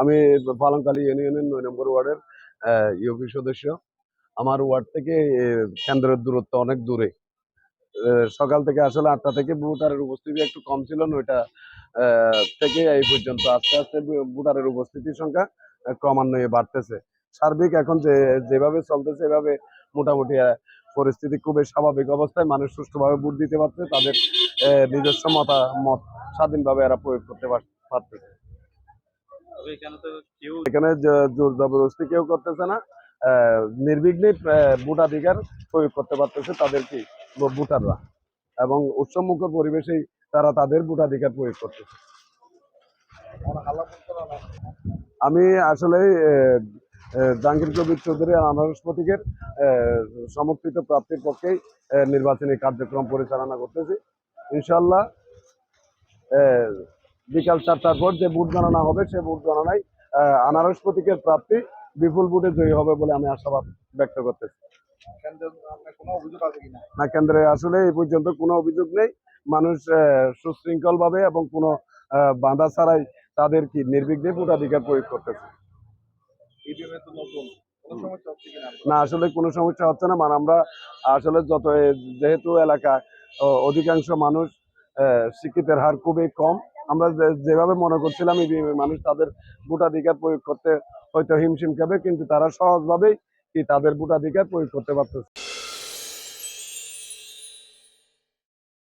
আমি পালংকালী ইউনিয়নের নয় নম্বর ওয়ার্ডের ইউপি সদস্য। আমার ওয়ার্ড থেকে কেন্দ্রের দূরত্ব অনেক দূরে। সকাল থেকে আসলে আটটা থেকে ভোটারের উপস্থিতি একটু কম ছিল আহ, থেকে এই পর্যন্ত। আস্তে আস্তে ভোটারের উপস্থিতির সংখ্যা ক্রমান্বয়ে বাড়তেছে। সার্বিক এখন যে যেভাবে চলতেছে এভাবে মোটামুটি পরিস্থিতি খুবই স্বাভাবিক অবস্থায়। মানুষ সুষ্ঠুভাবে ভোট দিতে পারছে তাদের নিজস্ব মতামত স্বাধীনভাবে এরা প্রয়োগ করতে পার- পারতেছে। এখানে জোর জবরদস্তি কেউ করতেছে না। নির্বিঘ্নে ভোটাধিকার প্রয়োগ করতে পারতেছে তাদেরকে ভোটাররা। এবং উৎসবমুখর পরিবেশেই তারা তাদের ভোটাধিকার প্রয়োগ করতেছে। আমি আসলে জাহাঙ্গীর কবির চৌধুরী আনারস প্রতীকের সমর্থিত প্রার্থীর পক্ষেই নির্বাচনী কার্যক্রম পরিচালনা করতেছি। ইনশাল্লাহ বিকাল চারটার পর যে ভোট গণনা হবে, সে ভোট গণনায় আনারস প্রতীকের প্রাপ্তি বিপুল ভোটে জয়ী হবে বলে আমি আশাবাদ ব্যক্ত করতেছি। না, কেন্দ্রে আসলে এই পর্যন্ত কোনো অভিযোগ নেই। মানুষ সুশৃঙ্খল ভাবে এবং কোনো বাঁধা ছাড়াই তাদের কি নির্বিঘ্নে ভোটাধিকার প্রয়োগ করতেছে। না, আসলে কোনো সমস্যা হচ্ছে না। মানে আমরা আসলে যত যেহেতু এলাকায়, অ- অধিকাংশ মানুষ শিক্ষিতের হার খুবই কম। আমরা যেভাবে মনে করছিলাম এই মানুষ তাদের ভোটাধিকার প্রয়োগ করতে হয়তো হিমশিম খাবে, কিন্তু তারা সহজভাবেই তাদের ভোটাধিকার প্রয়োগ করতে পারতেছে।